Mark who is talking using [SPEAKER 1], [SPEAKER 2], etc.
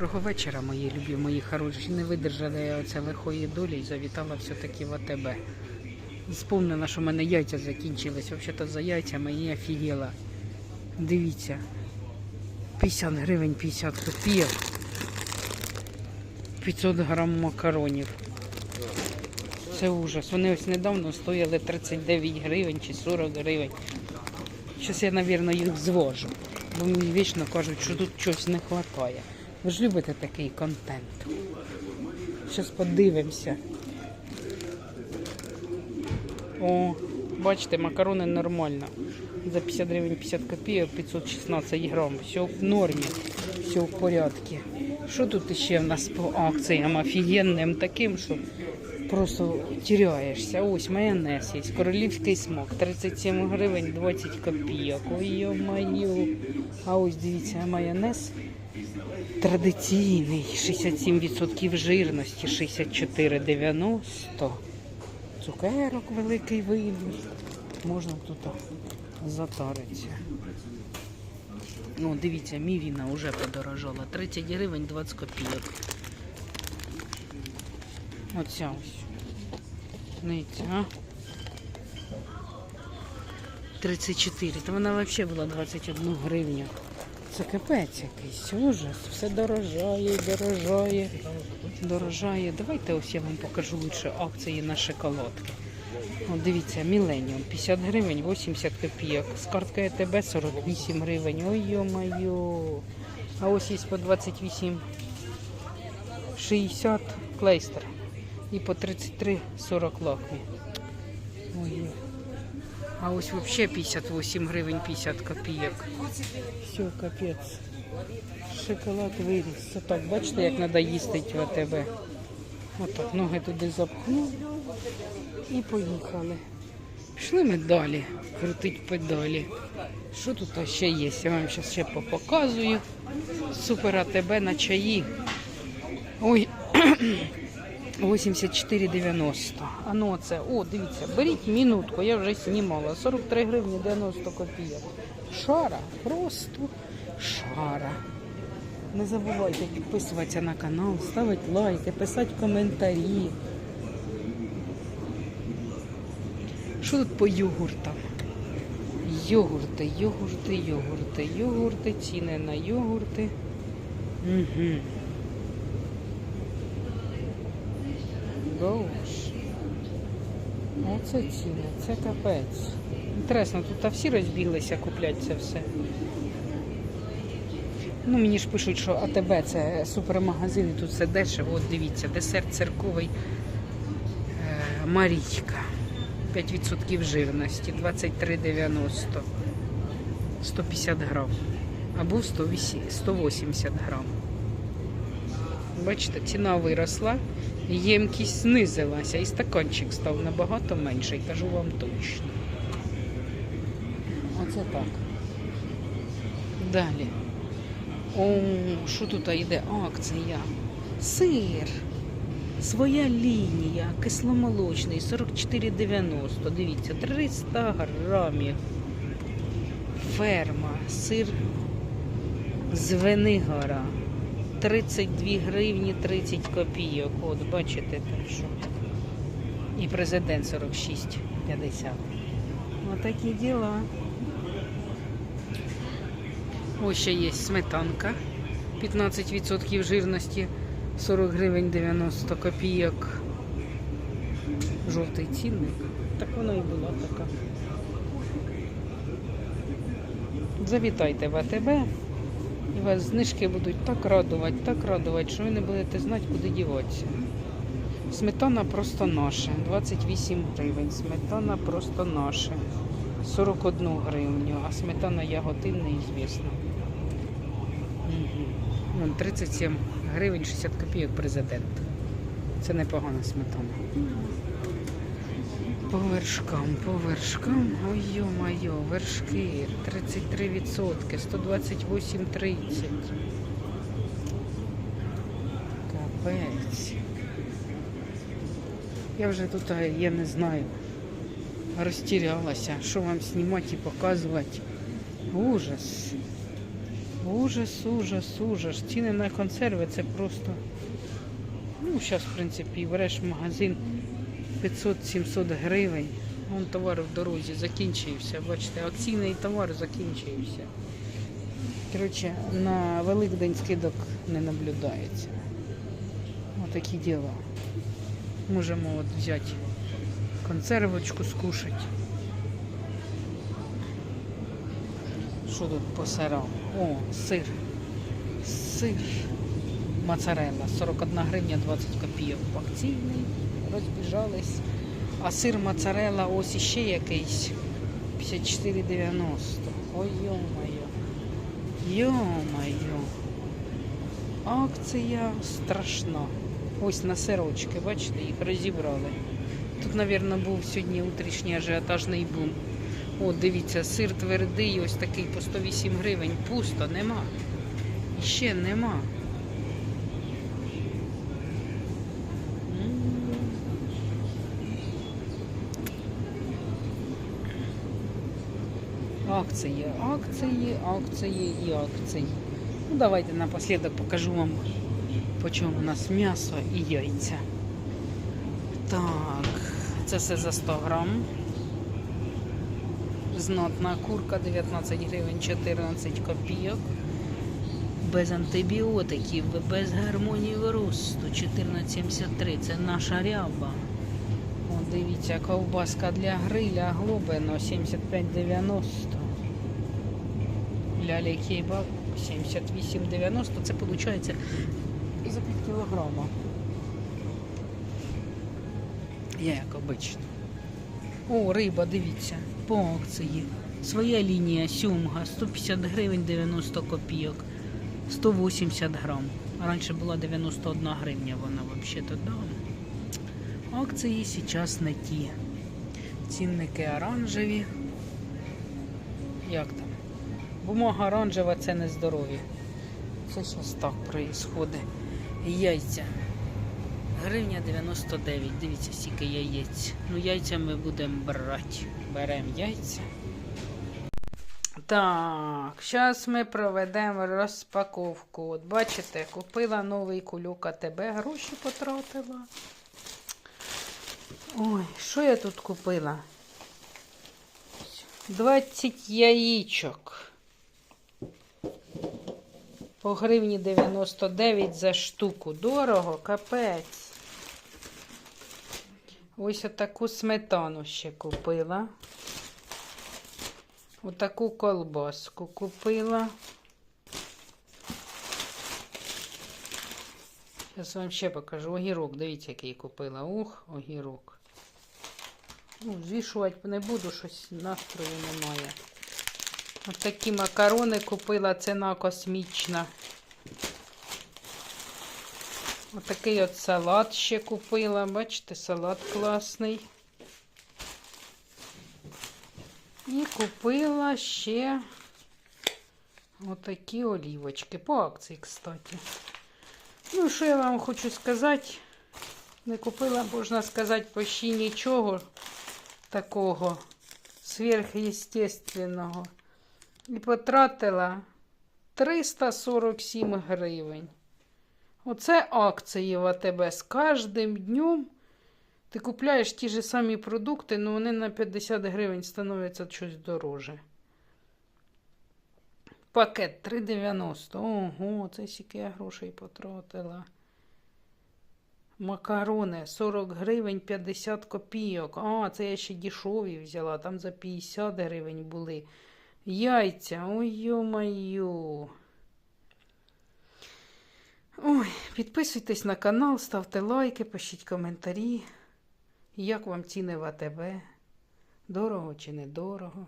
[SPEAKER 1] Доброго вечора, мої любі, мої хороші. Не видержала я оце лихої долі і завітала все-таки в АТБ. Спомнила, що в мене яйця закінчились. Взагалі-то за яйцями і офігела. Дивіться. 50 гривень 50 копійок. 500 грам макаронів. Це ужас. Вони ось недавно стояли 39 гривень чи 40 гривень. Зараз я, мабуть, їх звожу. Бо мені вічно кажуть, що тут щось не вистачає. Ви ж любите такий контент. Зараз подивимося. О, бачите, макарони нормально. За 50 гривень 50 копійок 516 грам. Все в нормі, все в порядку. Що тут ще в нас по акціям офігенним таким, що просто теряєшся. Ось майонез є, королівський смак, 37 гривень 20 копійок. Ой, йо-моє. А ось дивіться, майонез традиційний, 67% жирності, 64,90. Цукерок великий вибір. Можна тут затаритися. Ну, дивіться, мівіна вже подорожала. 30 гривень 20 копійок. Оця ось. А? 34. Та вона взагалі була 21 гривню. Це капець якийсь ужас. Все дорожає, дорожає, дорожає. Давайте ось я вам покажу лучше акції на шоколадки. О, дивіться, Міленіум 50 гривень, 80 копійок. З карткою АТБ 48 гривень. Ой, йо-моє. А ось є по 28 60 клейстер. І по 33 40 лакмі. Ой. А ось взагалі 58 гривень 50 копійок. Все, капець. Шоколад виріс. Це так, бачите, як треба їсти в АТБ. Отак, ноги туди запхнув і поїхали. Пішли ми далі, крутить педалі. Що тут ще є? Я вам зараз ще показую. Супер АТБ на чаї. Ой, 84,90. А ну це, о, дивіться, беріть минутку, я вже знімала. 43 гривні 90 копійок. Шара, просто шара. Не забувайте підписуватися на канал, ставити лайки, писати коментарі. Що тут по йогуртам? Йогурти, йогурти, йогурти, йогурти, ціни на йогурти. Угу. Гоуш. Оце ціни, це капець. Інтересно, тут всі розбіглися куплять це все. Ну, мені ж пишуть, що АТБ це супермагазин, і тут все дешево. От дивіться, десерт церковий е, Марійка. 5% жирності, 23,90. 150 грам. Або 180 180 грам. Бачите, ціна виросла, ємкість знизилася і стаканчик став набагато менший, кажу вам точно. Оце так. Далі. О, що тут йде? Акція. Сир. Своя лінія, кисломолочний, 44,90. Дивіться, 300 грамів. Ферма, сир з Венигора. 32 гривні 30 копійок. От, бачите, так що. І президент 46,50. Отакі діла. Ось ще є сметанка. 15% жирності. 40 гривень 90 копійок. Жовтий цінник. Так вона і була така. Завітайте в АТБ. Вас знижки будуть так радувати, так радувати, що ви не будете знати, куди діватися. Сметана просто наша. 28 гривень. Сметана просто наша. 41 гривню, а сметана яготин неізвісна. Угу. 37 гривень 60 копійок президент. Це непогана сметана. По вершкам, по вершкам. Ой, йо-моє, вершки 33%, 128,30. Капець. Я вже тут, я не знаю, розтірялася, що вам знімати і показувати. Ужас. Ужас, ужас, ужас. Ціни на консерви це просто. Ну, зараз, в принципі, береш в магазин 500-700 гривень. Вон товар в дорозі закінчився. Бачите, акційний товар закінчився. Коротше, на Великдень скидок не наблюдається. Отакі діла. Можемо от взяти консервочку скушати. Що тут по сирам? О, сир. Сир. Моцарелла. 41 гривня 20 копійок. Акційний. Розбіжались. А сир моцарелла ось іще якийсь. 54,90. Ой, йо-моє. Йо-моє. Акція страшна. Ось на сирочки, бачите, їх розібрали. Тут, мабуть, був сьогодні утрішній ажіотажний бум. О, дивіться, сир твердий, ось такий по 108 гривень. Пусто, нема. І ще нема. Акції, акції, акції і акції. Ну, давайте напослідок покажу вам, по чому у нас м'ясо і яйця. Так, це все за 100 грам. Знатна курка 19 гривень 14 копійок. Без антибіотиків, без гормонів росту 14,73. Це наша ряба. О, дивіться, ковбаска для гриля глобино 75,90. Лялі кейбаб 78,90. Це виходить за 5 кілограма. Я як обично. О, риба, дивіться, по акції. Своя лінія сьомга 150 гривень 90 копійок. 180 грам. Раніше була 91 гривня вона взагалі-то да. Акції зараз не ті. Цінники оранжеві. Як там? Бумага оранжева це не здорові. Це зараз так проїсходить. Яйця. Гривня 99. Дивіться, скільки яєць. Ну, яйця ми будемо брати. Беремо яйця. Так, зараз ми проведемо розпаковку. От бачите, купила новий кулюк АТБ, гроші потратила. Ой, що я тут купила? 20 яєчок. По гривні 99 за штуку. Дорого, капець. Ось отаку сметану ще купила. Отаку колбаску купила. Зараз вам ще покажу. Огірок, дивіться, який купила. Ух, огірок. Ну, звішувати не буду, щось настрою немає. Такі макарони купила, ціна космічна. Ось такий от салат ще купила. Бачите, салат класний. І купила ще отакі олівочки. По акції, кстати. Ну, що я вам хочу сказати? Не купила, можна сказати, почти нічого такого сверхъестественного. І потратила 347 гривень. Оце акції в АТБ. З кожним днем ти купляєш ті ж самі продукти, але вони на 50 гривень становляться щось дороже. Пакет 3,90. Ого, це скільки я грошей потратила. Макарони 40 гривень 50 копійок. А, це я ще дешеві взяла. Там за 50 гривень були. Яйця, ой ё-моё. Ой, підписуйтесь на канал, ставте лайки, пишіть коментарі. Як вам ціни в АТБ? Дорого чи недорого?